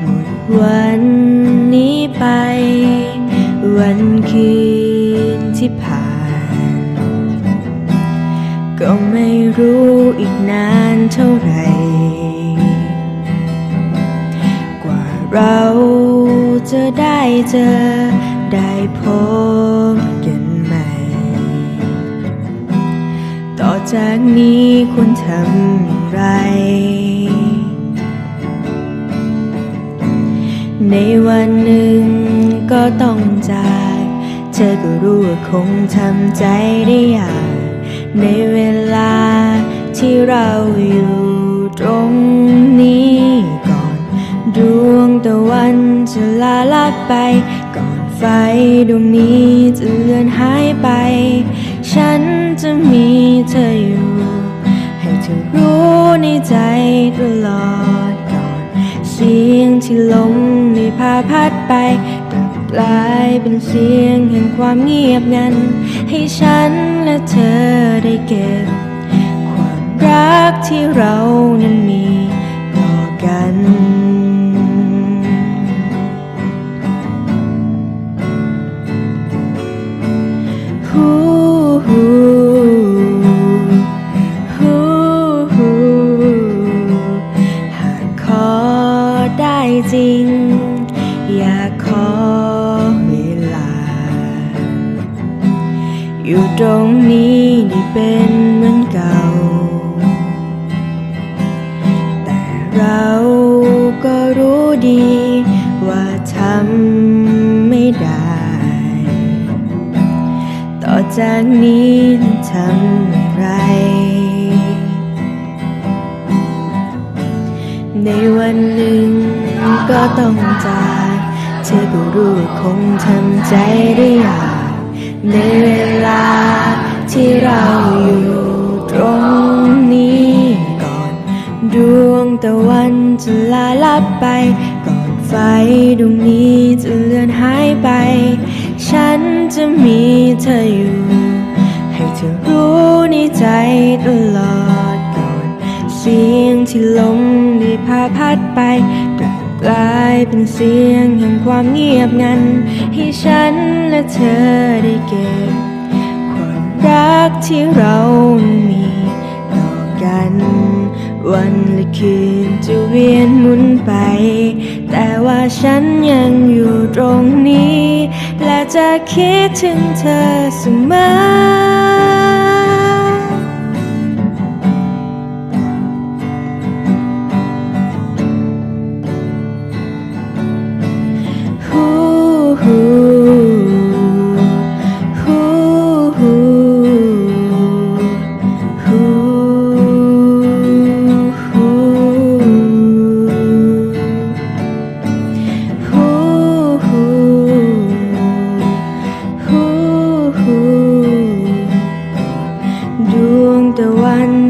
หมดวันนี้ไป วันคืนที่ผ่าน ก็ไม่รู้อีกนานเท่าไหร่ เราจะได้เจอได้พบกันใหม่ ต่อจากนี้ควรทำอย่างไร ในวันหนึ่งก็ต้องจาก เธอก็รู้ว่าคงทำใจได้ยากในเวลาที่เราอยู่ตรง ดวงตะวันจะลาลับไป ก่อนไฟดวงนี้จะเลือนหายไป ฉันจะมีเธออยู่ ให้เธอรู้ในใจตลอดก่อนเสียงที่ลมได้พาพัดไปกลับกลายเป็นเสียงแห่งความเงียบงัน ให้ฉันและเธอได้เก็บ ความรักที่เรา ได้จริง อยากขอเวลา อยู่ตรงนี้ได้เป็นเหมือนเก่า แต่เราก็รู้ดีว่าทำ จากนี้ทำอย่างไร ในวันหนึ่งก็ต้องจากเธอก็รู้คงทำใจได้ยากในเวลาที่เราอยู่ตรงนี้ก่อน ดวงตะวันจะลาลับไป ก่อนไฟดวงนี้จะเลือนหายไป ฉันจะมีเธออยู่ ให้เธอรู้ในใจตลอดก่อน เสียงที่ลมได้พาพัดไปกลับกลายเป็นเสียงแห่งความเงียบงัน ให้ฉันและเธอได้เก็บ ความรักที่เรามีต่อกัน วันและคืนจะเวียนหมุนไป แต่ว่าฉันยังอยู่ตรงนี้ จะคิดถึงเธอเสมอ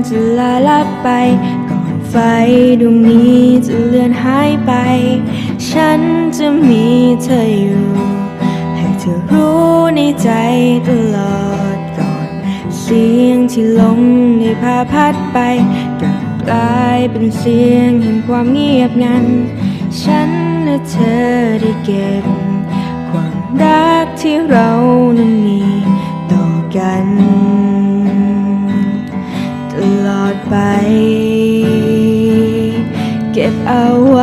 จะลาลับไป ก่อนไฟดวงนี้จะเลือนหายไป ฉันจะมีเธออยู่ ให้เธอรู้ในใจตลอดก่อน เสียงที่ลมได้พาพัดไปกลับกลายเป็นเสียงแห่งความเงียบงัน ฉันและเธอได้เก็บ ความรักที่เรานั้นมี awal